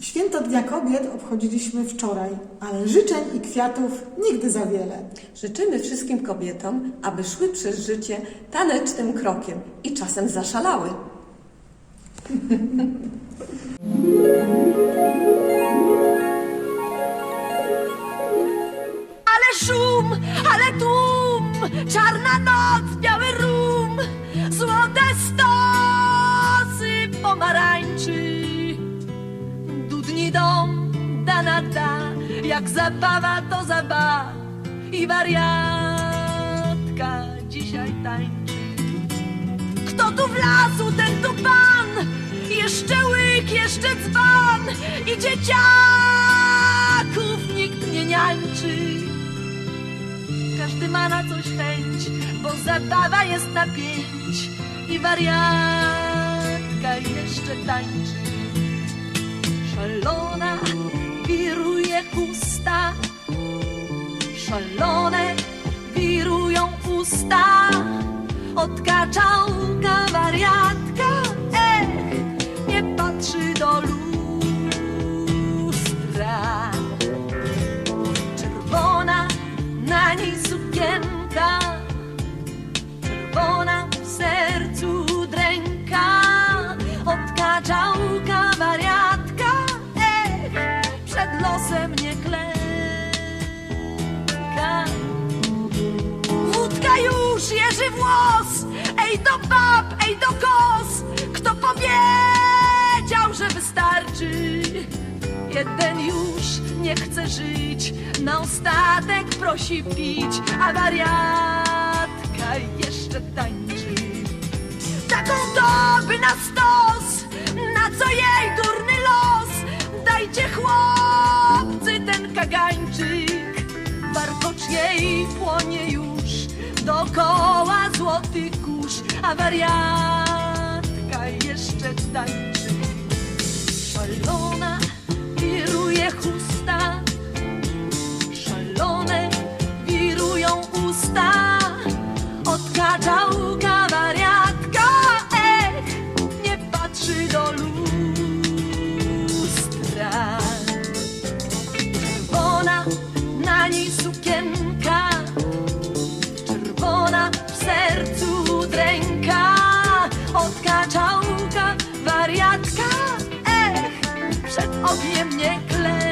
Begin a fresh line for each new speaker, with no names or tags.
Święto Dnia Kobiet obchodziliśmy wczoraj, ale życzeń i kwiatów nigdy za wiele.
Życzymy wszystkim kobietom, aby szły przez życie tanecznym krokiem i czasem zaszalały.
Ale szum, ale tłum, czarna noc, Dudni dom, da na da, jak zabawa to zabawa i wariatka dzisiaj tańczy. Kto tu wlazł, ten tu pan, jeszcze łyk, jeszcze dzban i dzieciaków nikt nie niańczy. Każdy ma na coś chęć, bo zabawa jest na pięć i wariatka jeszcze tańczy. Szalona wiruje usta, szalone wirują usta. Odkaczałka wariatka, ech, nie patrzy do lustra. Czerwona na niej sukienka, czerwona w sercu dręka. Odkaczałka losem nie klęka. Już jeży włos, ej do bab, ej do kos. Kto powiedział, że wystarczy? Jeden już nie chce żyć, na ostatek prosi pić, a wariatka jeszcze tańczy. Taką doby na stos, na co jej kagańczyk, warkocz jej płonie już, dookoła złoty kurz, a wariatka jeszcze tańczy. Szalona wiruje chusta, szalone wirują usta. Odkaczałka wariatka, ech, przed ogniem nie klęka.